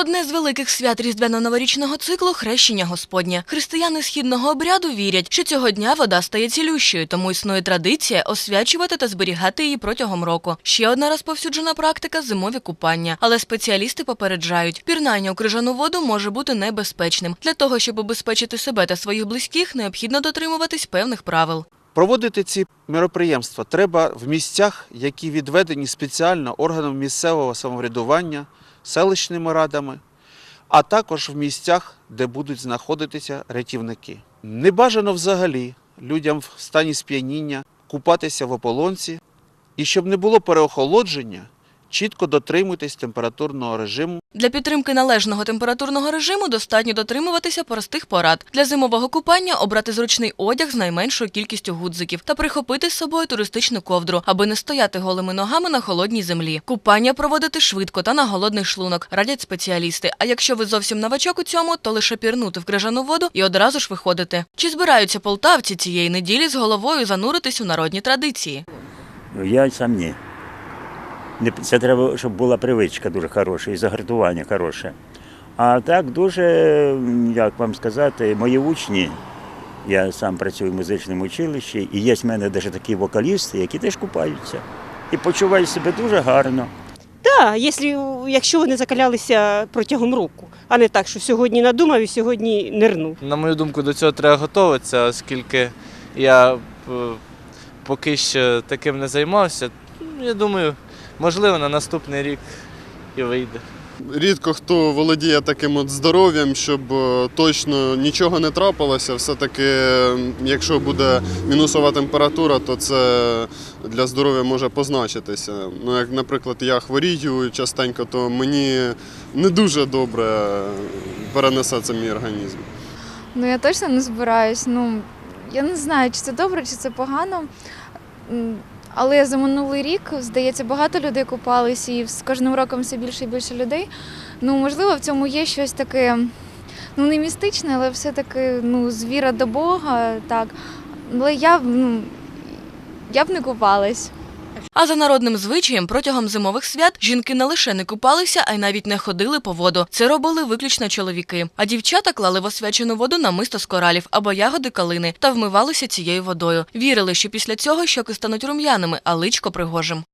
Одне з великих свят різдвяно-новорічного циклу хрещення Господнє. Християни східного обряду вірять, що цього дня вода стає цілющою, тому існує традиція освячувати та зберігати її протягом року. Ще одна розповсюджена практика зимові купання. Але спеціалісти попереджають, пірнання у крижану воду може бути небезпечним. Для того, щоб обезпечити себе та своїх близьких, необхідно дотримуватись певних правил. Проводити ці мероприємства треба в місцях, які відведені спеціально органом місцевого самоврядування, селищними радами, а також в місцях, де будуть знаходитися рятівники. Не бажано взагалі людям в стані сп'яніння купатися в ополонці, і щоб не було переохолодження, чітко дотримуйтесь температурного режиму Для підтримки належного температурного режиму достатньо дотримуватися простих порад. Для зимового купання обрати зручний одяг з найменшою кількістю гудзиків та прихопити з собою туристичну ковдру, аби не стояти голими ногами на холодній землі. Купання проводити швидко та на голодний шлунок, радять спеціалісти. А якщо ви зовсім новачок у цьому, то лише пірнути в крижану воду і одразу ж виходити. Чи збираються полтавці цієї неділі з головою зануритись у народні традиції? Я сам ні. Це треба, щоб була привичка дуже хороша і загартування хороше. А так дуже, як вам сказати, мої учні, я сам працюю в музичному училищі, і є в мене навіть такі вокалісти, які теж купаються. І почувають себе дуже гарно. Так, якщо, якщо вони закалялися протягом року, а не так, що сьогодні надумав і сьогодні нирнув. На мою думку, до цього треба готуватися, оскільки я е, поки що таким не займався. Я думаю, можливо, на наступний рік і вийде. Рідко хто володіє таким от здоров'ям, щоб е, точно нічого не трапилося. Все-таки, е, якщо буде мінусова температура, то це для здоров'я може позначитися. Ну, як, наприклад, я хворію частенько, то мені не дуже добре перенесе це мій організм. Ну я точно не збираюсь. Ну я не знаю, чи це добре, чи це погано. Але за минулий рік, здається, багато людей купались, і з кожним роком все більше і більше людей. Ну, можливо, в цьому є щось таке, ну не містичне, але все-таки ну, звіра до Бога, так. Але я, ну, я б не купалась. А за народним звичаєм протягом зимових свят жінки не лише не купалися, а й навіть не ходили по воду. Це робили виключно чоловіки. А дівчата клали в освячену воду намисто з коралів або ягоди калини та вмивалися цією водою. Вірили, що після цього щоки стануть рум'яними, а личко пригожим.